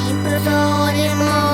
Every person in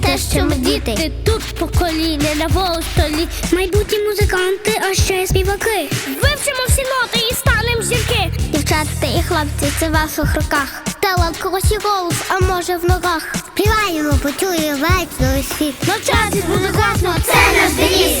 те, що ми діти. Ти тут покоління на волостолі. Майбутні музиканти, а ще й співаки. Вивчимо всі ноти і станемо жінки. Дівчата і хлопці, це в ваших руках. Талант когось і голос, а може в ногах. Співаємо, почує весь новий світ. Навчатись музикантно, це наш девіз.